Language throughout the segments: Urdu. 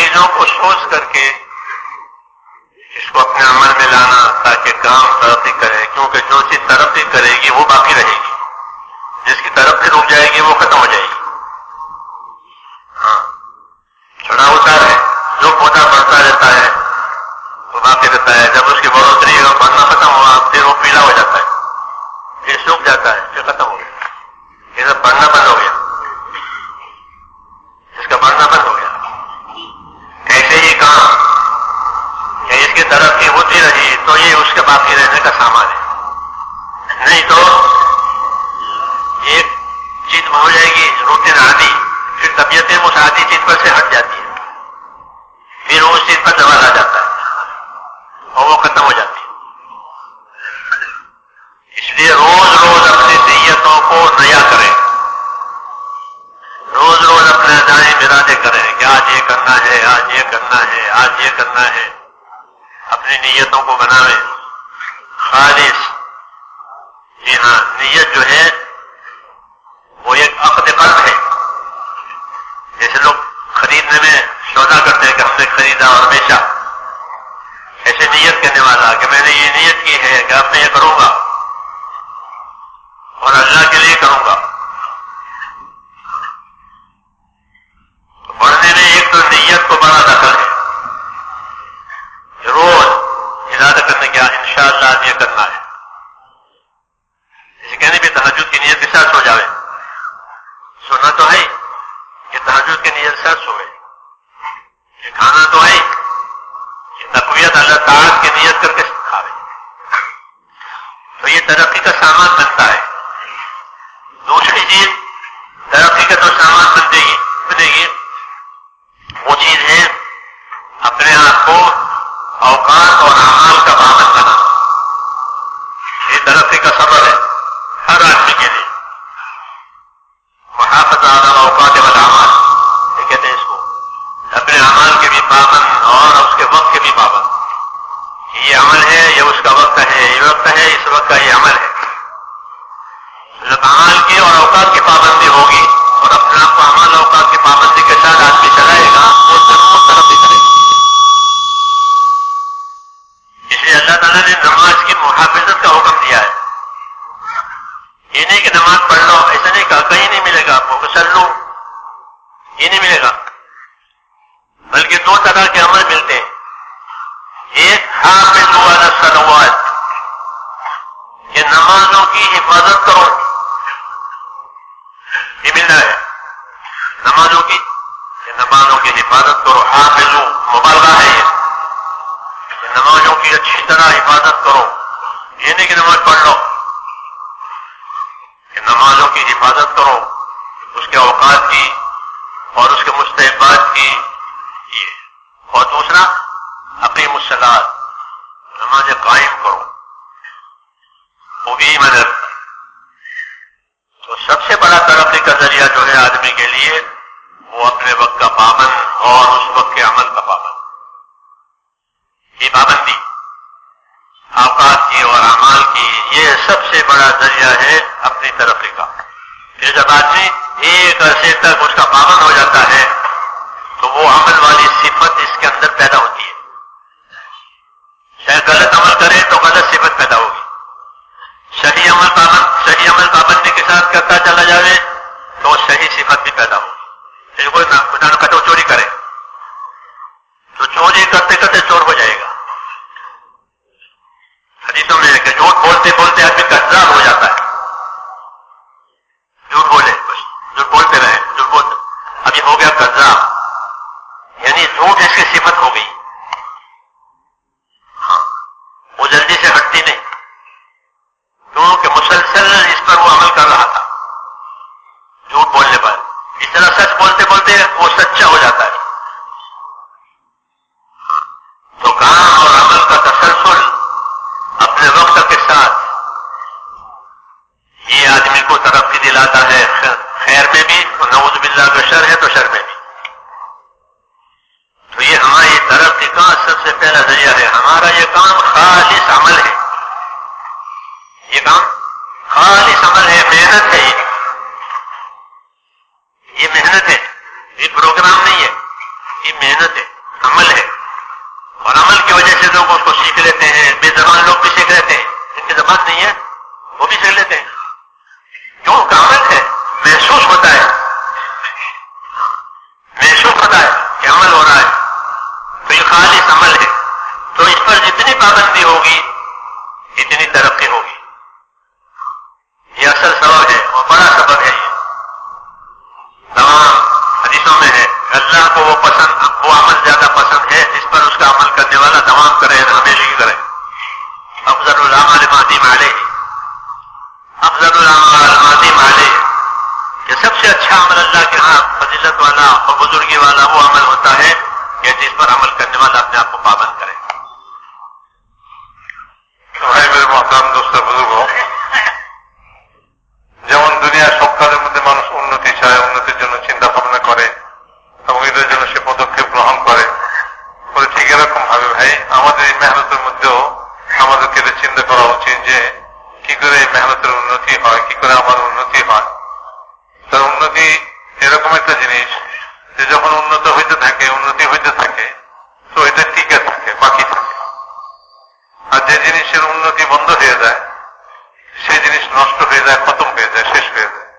چیزوں کو سوچ کر کے اس کو اپنے عمل میں لانا، تاکہ کام ترقی کرے، کیونکہ جو چیز ترقی کرے گی وہ باقی رہے گی۔ جس کی ترقی رک جائے گی وہ ختم ہو جائے گی۔ ہاں۔ چھوڑا ہوتا ہے، جو پودا بڑھتا رہتا ہے، وہ باقی رہتا ہے۔ جب اس کی بڑھوتری اور بڑھنا ختم ہوا، پھر وہ پیلا ہو جاتا ہے، پھر سوکھ جاتا ہے، پھر ختم ہو گیا۔ یہ سب بڑھنا بند ہو گیا اس کا بڑھنا بند ہو گیا ایسے ہی کام کہ اس کی ترقی ہوتی رہی تو یہ اس کے باقی رہنے کا سامان ہے نہیں تو ایک چیز ہو جائے گی روٹین عادی پھر طبیعتیں اس عادی چیز پر سے ہٹ جاتی ہے پھر اس چیز پر دبا آ جاتا ہے اور وہ ختم ہو جاتی ہے۔ اس لیے روز روز اپنی نیتوں کو نیا کریں۔ روز روز اپنے دائیں ارادے کریں کہ آج یہ کرنا ہے، آج یہ کرنا ہے، آج یہ کرنا ہے۔ اپنی نیتوں کو بناویں خالص۔ جی ہاں نیت جو ہے، وہ ایک عقد قلب ہے۔ جیسے لوگ خریدنے میں سودا کرتے ہیں کہ ہم نے خریدا اور بیچا۔ ایسے نیت کرنے والا کہ میں نے یہ نیت کی ہے کہ اب میں یہ کروں گا اور اللہ کے لیے کروں گا۔ بڑھنے میں ایک تو نیت کو بڑا دخل ہے۔ روز ارادہ کرنے کیا ان شاء اللہ یہ کرنا ہے۔ اسے کہنے بھی تحجد کی نیت کے ساتھ سو جاوے۔ سونا تو ہے کہ تحجد کی نیت ساتھ سوئے۔ یہ کھانا تو ہے۔ تربیت اللہ تعالیٰ کی نیت کر کے سکھا کھاوے تو یہ ترقی کا سامان بنتا ہے۔ دوسری چیز، ترقی کا تو سامان بنتے جائیے بنے گی وہ چیز ہے اپنے آپ کو اوقات اور اعمال کا پابند بنا یہ ترقی کا سبب ہے ہر آدمی کے لیے محافظ اعلیٰ اوقات والعمال یہ کہتے ہیں اس کو اپنے اعمال کے بھی پابند اور اس کے وقت کے بھی پابند یہ عمل ہے یہ اس کا وقت ہے یہ وقت ہے اس وقت کا یہ عمل ہے جب عمل کی اور اوقات کی پابندی ہوگی اور اپنے آپ کو عمل اوقات کی پابندی کے ساتھ آدمی چلائے گا وہ ضرور ترقی کرے گا اس لیے اللہ تعالیٰ نے نماز محافظت کا حکم دیا ہے۔ یہ نہیں کہ نماز پڑھ لو، ایسا نہیں کہا، کہیں نہیں ملے گا آپ کو سر لو یہ نہیں ملے گا۔ بلکہ دو طرح کے عمل ملتے ہیں۔ ایک، حافظ والا سلوات یہ نمازوں کی حفاظت کرو۔ یہ مل رہا ہے۔ نمازوں کی یہ نمازوں کی حفاظت کرو۔ حافظ مبالغہ ہے۔ یہ یہ نمازوں کی اچھی طرح حفاظت کرو۔ یہ نہیں کہ نماز پڑھ لو، کہ نمازوں کی حفاظت کرو، اس کے اوقات کی اور اس کے مستحبات کی اور دوسرا اپنی مسلات نماز قائم کرو۔ وہ بھی مدد تو سب سے بڑا ترقی کا ذریعہ جو ہے آدمی کے لیے، وہ اپنے وقت کا پابند اور اس وقت کے عمل کا پابند یہ پابندی اوقات کی اور اعمال کی یہ سب سے کیا ہے اپنی ترقی کا۔ پھر جب آدمی ایک عرصے تک اس کا پابند ہو جاتا ہے، تو وہ عمل والی صفت اس کے اندر پیدا ہوتی ہے۔ ہے، خیر میں بھی اور نعوذ باللہ کا شر ہے تو شر میں بھی۔ تو یہ ہماری کے کا سب سے پہلا ذریعہ ہے۔ ہمارا یہ کام خالص عمل ہے۔ یہ کام خالص عمل ہے، محنت ہے یہ محنت ہے۔ یہ پروگرام نہیں ہے۔ یہ محنت ہے، عمل ہے۔ اور عمل کی وجہ سے لوگ اس کو سیکھ لیتے ہیں۔ بے زبان لوگ بھی سیکھ لیتے ہیں۔ ان کی زبان نہیں ہے، وہ بھی سیکھ لیتے ہیں۔ جو کامل ہے، محسوس ہوتا ہے۔ محسوس ہوتا ہے کہ عمل ہو رہا ہے۔ تو یہ خالص عمل ہے۔ تو اس پر جتنی پابندی ہوگی، اتنی ترقی ہوگی۔ والا وہ عمل ہوتا ہے کہ جس پر عمل کرنے والا اپنے آپ کو پابند nós, nós é quatro vezes, é seis vezes.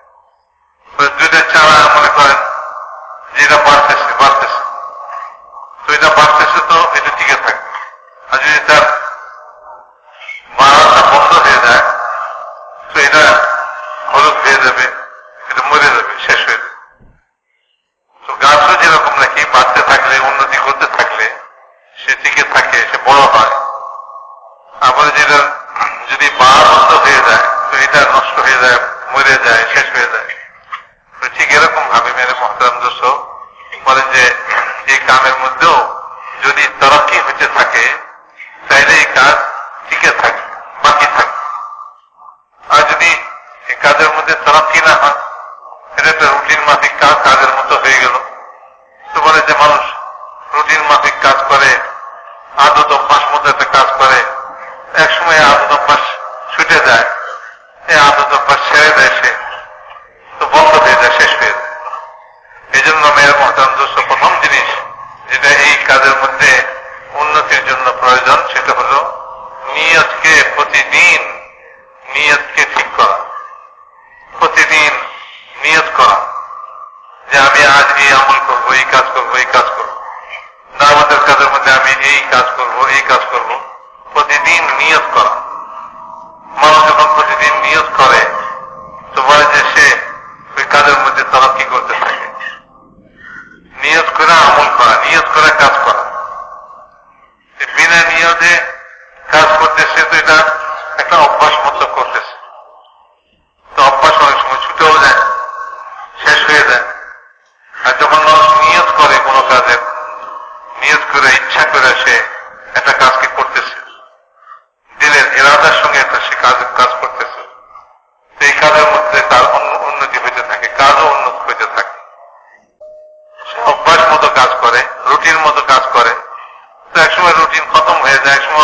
যে মানুষ রুটিন মাফিক কাজ করে, আদত অভ্যাস মধ্যে কাজ করে, একসময় আদত অভ্যাস ছুটে যায়, এই আদত অভ্যাস ছেড়ে দেয় সে, তো বন্ধ হয়ে যায় শেষ হয়ে যায়। এই জন্য মেয়ের মহতান্তস্য প্রথম জিনিস যেটা এই কাজের মধ্যে উন্নতির জন্য প্রয়োজন, সেটা হল নিয়তকে প্রতিদিন নিয়তকে ঠিক করা। প্রতিদিন নিয়ত করা। আজ এই আমল করব, এই কাজ করব, এই কাজ করব। দাওয়াতের কাজের মধ্যে আমি এই কাজ করব, এই কাজ করব। প্রতিদিন নিয়ত করা। মানুষ যখন প্রতিদিন নিয়ত করে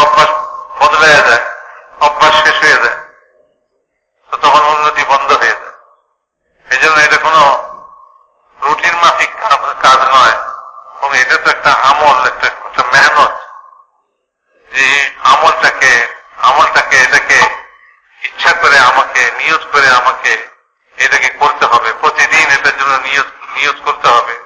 অভ্যাস বদলে যায়, অভ্যাস শেষ হয়ে যায়, তো তখন উন্নতি বন্ধ হয়ে যায়। এই জন্য এটা কোনো রুটিন মাফিক কাজ নয়। এবং এটা তো একটা আমল, একটা মেহনত। যে আমলটাকে আমলটাকে এটাকে ইচ্ছা করে আমাকে নিয়োগ করে আমাকে এটাকে করতে হবে। প্রতিদিন এটার জন্য নিয়োগ করতে হবে।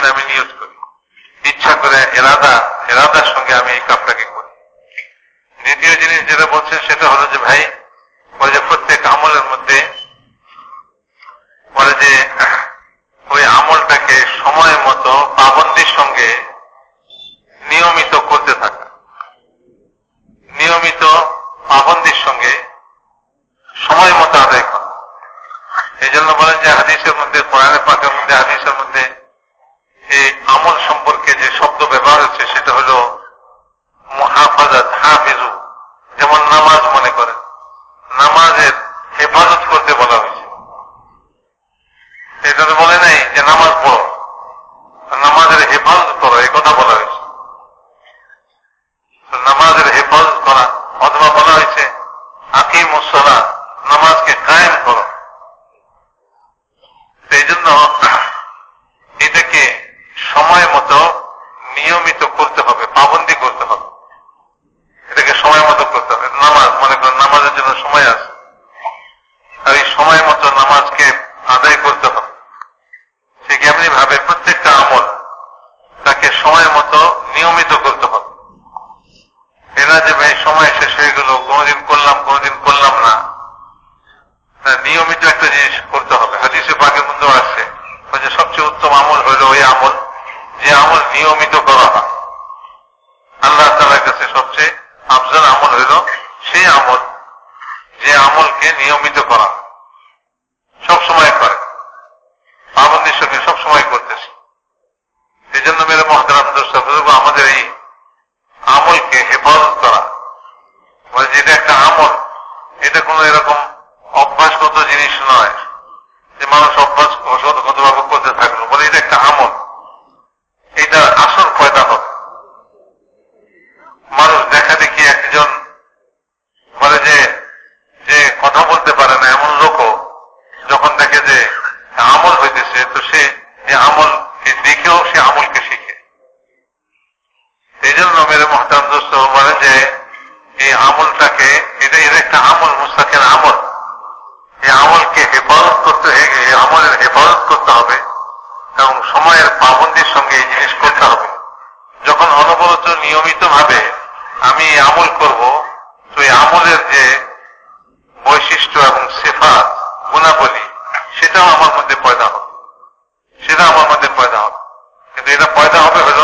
দিন আমি নিয়োগ করি। ইচ্ছা করে এরাদা এরাদার সঙ্গে আমি এই কামটাকে করি। দ্বিতীয় জিনিস যেটা বলছেন সেটা হলো যে, ভাই আমল হইল ওই আমল যে আমল নিয়মিত করা হয় আল্লাহ তালার কাছে সবচেয়ে আফজাল আমল হইল সেই আমল যে আমলকে নিয়মিত করা। সব সময় করে। পাবন্দির সঙ্গে সবসময় করতেছে। এই জন্য মেরে মহাদারাম আমাদের এই আমলকে হেফাজত করা। মানে যেটা একটা আমল, এটা কোন এরকম অভ্যাসগত জিনিস নয় যে মানুষ অভ্যাস আমলটাকে, এটা এর একটা আমল মুস্তাকের আমল। এই আমলকে হেফাজত করতে হ্যাঁ, আমলের হেফাজত করতে হবে এবং সময়ের পাবন্দির সঙ্গে এই জিনিস করতে হবে। যখন অনবরত নিয়মিত ভাবে আমি আমল করব, তো এই আমলের যে বৈশিষ্ট্য এবং সেফা গুণাবলী, সেটাও আমার মধ্যে পয়দা হবে। সেটা আমার মধ্যে পয়দা হবে। কিন্তু এটা পয়দা হবে হলো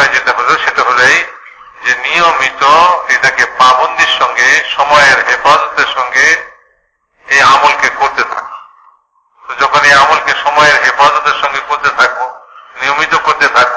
বিষয় যেটা হল সেটা হলেই যে নিয়মিত এটাকে পাবন্দির সঙ্গে, সময়ের হেফাজতের সঙ্গে এই আমলকে করতে থাকি। তো যখন এই আমলকে সময়ের হেফাজতের সঙ্গে করতে থাকব নিয়মিত করতে থাকব